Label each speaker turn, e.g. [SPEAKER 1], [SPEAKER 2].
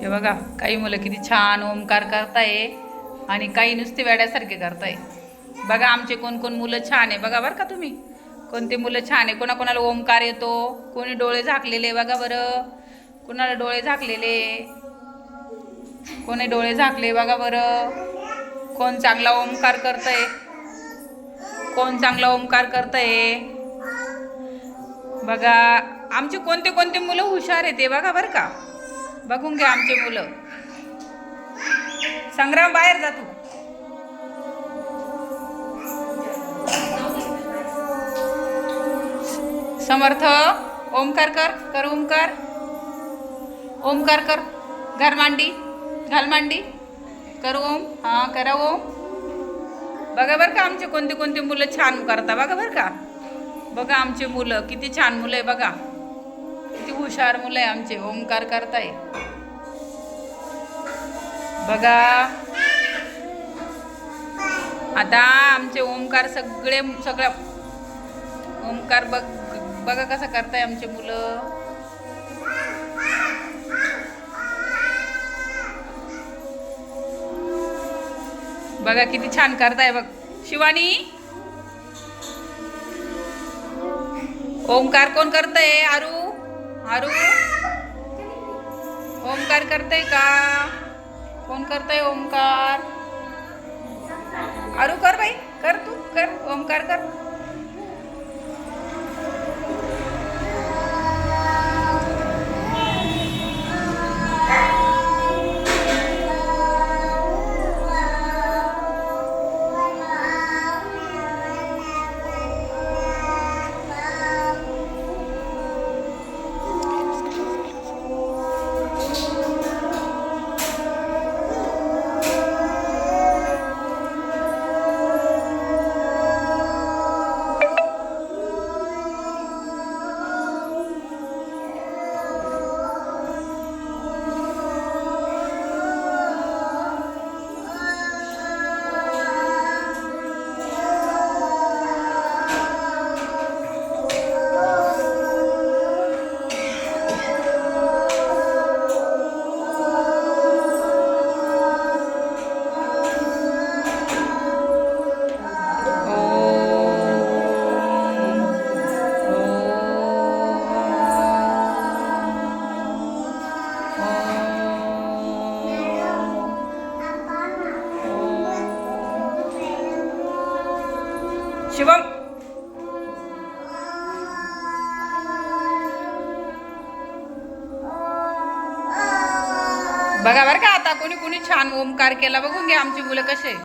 [SPEAKER 1] हे बघा काही मुलं किती छान ओमकार करताय आणि काही नुसते वेड्यासारखे करताय. बघा आमचे कोण कोण मुलं छान आहे. बघा बरं का तुम्ही. कोणते मुलं छान आहे. कोणाकोणाला ओमकार येतो. कोणी डोळे झाकलेले बघा बरं. कोणाला डोळे झाकलेले कोणी डोळे झाकले बघा बरं. कोण चांगला ओमकार करतंय? कोण चांगला ओंकार करतंय? बघा आमचे कोणते कोणते मुलं हुशार आहे ते बघा बरं का. बघून घ्या आमचे मुलं. संग्राम बाहेर जा तू. समर्थ ओमकार कर कर ओमकार ओमकार कर. घर मांडी घाल मांडी करू ओम? हां करा ओम. बघा बरं का आमचे कोणते कोणते मुलं छान करता. बघा बरं का. बघा आमचे मुलं किती छान मुलं आहे बघा. किती हुशार मुलं आहे आमचे. ओमकार करताय. बघा. आता आमचे ओमकार सगळे सगळ्या ओमकार बघ बघा कसं करताय आमचे मुलं. बघा किती छान करताय बघ. शिवानी. ओमकार कोण करतय? आरू? आरू? ओमकार करतय का? कोण करतय ओमकार शिवम. बघा बरं का आता कोणी कोणी छान ओमकार केला. बघून घ्या आमची मुलं कसे